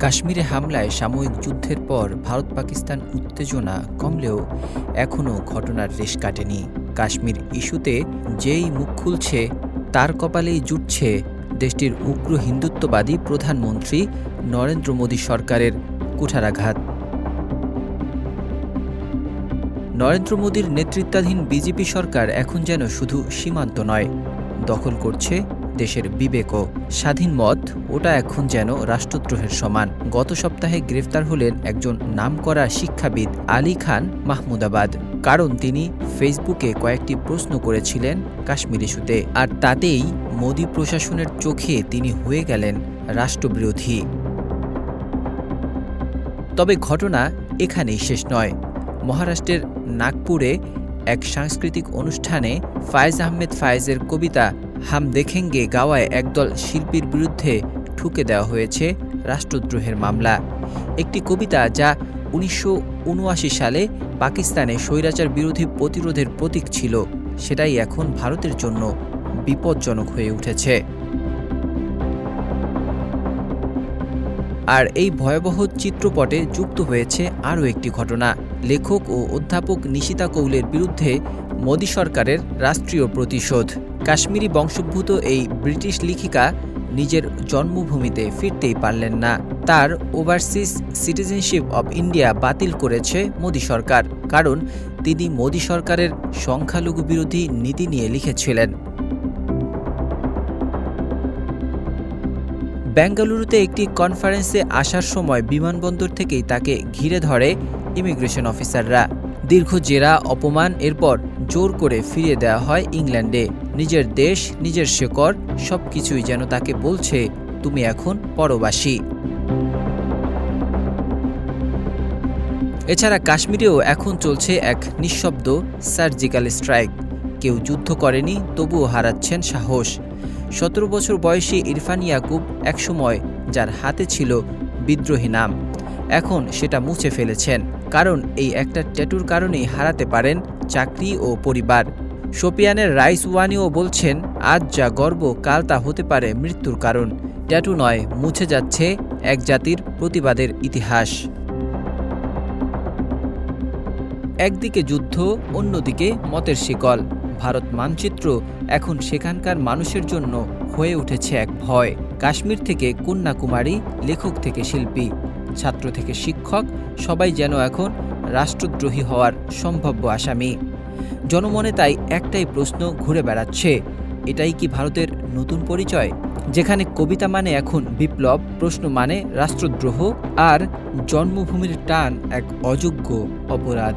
কাশ্মীরে হামলায় সাময়িক যুদ্ধের পর ভারত পাকিস্তান উত্তেজনা কমলেও এখনও ঘটনার রেশ কাটেনি। কাশ্মীর ইস্যুতে যেই মুখ খুলছে, তার কপালেই জুটছে দেশটির উগ্র হিন্দুত্ববাদী প্রধানমন্ত্রী নরেন্দ্র মোদী সরকারের কুঠারাঘাত। নরেন্দ্র মোদীর নেতৃত্বাধীন বিজেপি সরকার এখন যেন শুধু সীমান্ত নয়, দখল করছে দেশের বিবেকও স্বাধীন মত, ওটা এখন যেন রাষ্ট্রদ্রোহের সমান। গত সপ্তাহে গ্রেফতার হলেন একজন নামকরা শিক্ষাবিদ আলী খান মাহমুদাবাদ। কারণ তিনি ফেসবুকে কয়েকটি প্রশ্ন করেছিলেন কাশ্মীর ইস্যুতে। আর তাতেই মোদী প্রশাসনের চোখে তিনি হয়ে গেলেন রাষ্ট্রবিরোধী। তবে ঘটনা এখানেই শেষ নয়। মহারাষ্ট্রের নাগপুরে এক সাংস্কৃতিক অনুষ্ঠানে ফায়েজ আহমেদ ফায়েজের কবিতা হাম দেখেঙ্গে গাওয়ায় একদল শিল্পীর বিরুদ্ধে ঠুকে দেওয়া হয়েছে রাষ্ট্রদ্রোহের মামলা। একটি কবিতা যা উনিশশো উনআশি সালে পাকিস্তানে স্বৈরাচার বিরোধী প্রতিরোধের প্রতীক ছিল, সেটাই এখন ভারতের জন্য বিপজ্জনক হয়ে উঠেছে। আর এই ভয়াবহ চিত্রপটে যুক্ত হয়েছে আরও একটি ঘটনা। লেখক ও অধ্যাপক নিশিতা কৌলের বিরুদ্ধে মোদী সরকারের রাষ্ট্রীয় প্রতিশোধ। কাশ্মীরি বংশোদ্ভূত এই ব্রিটিশ লেখিকা নিজের জন্মভূমিতে ফিরতেই পারলেন না। তার ওভারসিজ সিটিজেনশিপ অব ইন্ডিয়া বাতিল করেছে মোদী সরকার, কারণ তিনি মোদী সরকারের সংখ্যালঘু বিরোধী নীতি নিয়ে লিখেছিলেন। বেঙ্গালুরুতে একটি কনফারেন্সে আসার সময় বিমানবন্দর থেকেই তাকে ঘিরে ধরে ইমিগ্রেশন অফিসাররা। দীর্ঘ জেরা, অপমান, এরপর জোর করে ফিরিয়ে দেওয়া হয় ইংল্যান্ডে। নিজের দেশ, নিজের শেকড় সব কিছুই যেন তাকে বলছে, তুমি এখন পরবাসী। এছাড়া কাশ্মীরেও এখন চলছে এক নিঃশব্দ সার্জিক্যাল স্ট্রাইক। কেউ যুদ্ধ করেনি, তবুও হারাচ্ছেন সাহস। সতেরো বছর বয়সী ইরফান ইয়াকুব একসময় যার হাতে ছিল বিদ্রোহী নাম। এখন সেটা মুছে ফেলেছেন, কারণ এই একটা ট্যাটুর কারণেই হারাতে পারেন চাকরি ও পরিবার। শোপিয়ানের রাইস ওয়ানিও বলছেন, আজ যা গর্ব, কাল তা হতে পারে মৃত্যুর কারণ। ট্যাটু নয়, মুছে যাচ্ছে এক জাতির প্রতিবাদের ইতিহাস। একদিকে যুদ্ধ, অন্যদিকে মতের শিকল। ভারত মানচিত্র এখন সেখানকার মানুষের জন্য হয়ে উঠেছে এক ভয়। কাশ্মীর থেকে কন্যাকুমারী, লেখক থেকে শিল্পী, ছাত্র থেকে শিক্ষক, সবাই যেন এখন রাষ্ট্রদ্রোহী হওয়ার সম্ভাব্য আসামি। জনমনে তাই একটাই প্রশ্ন ঘুরে বেড়াচ্ছে, এটাই কি ভারতের নতুন পরিচয়? যেখানে কবিতা মানে এখন বিপ্লব, প্রশ্ন মানে রাষ্ট্রদ্রোহ, আর জন্মভূমির টান এক অযোগ্য অপরাধ।